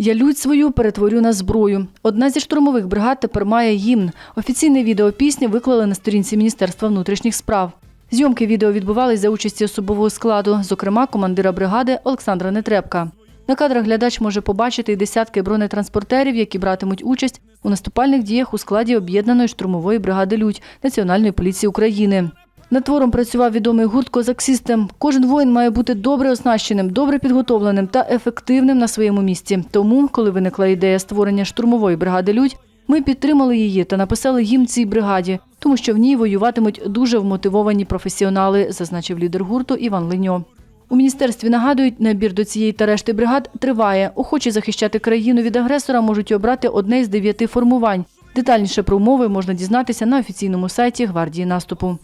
Я лють свою перетворю на зброю. Одна зі штурмових бригад тепер має гімн. Офіційне відео пісні виклали на сторінці Міністерства внутрішніх справ. Зйомки відео відбувались за участі особового складу, зокрема командира бригади Олександра Нетребка. На кадрах глядач може побачити й десятки бронетранспортерів, які братимуть участь у наступальних діях у складі об'єднаної штурмової бригади Людь Національної поліції України. Над твором працював відомий гурт Козак Сістем. Кожен воїн має бути добре оснащеним, добре підготовленим та ефективним на своєму місці. Тому, коли виникла ідея створення штурмової бригади Людь, ми підтримали її та написали гімн цій бригаді, тому що в ній воюватимуть дуже вмотивовані професіонали, зазначив лідер гурту Іван Леньо. У міністерстві нагадують, набір до цієї та решти бригад триває. Охочі захищати країну від агресора можуть обрати одне із дев'яти формувань. Детальніше про умови можна дізнатися на офіційному сайті гвардії наступу.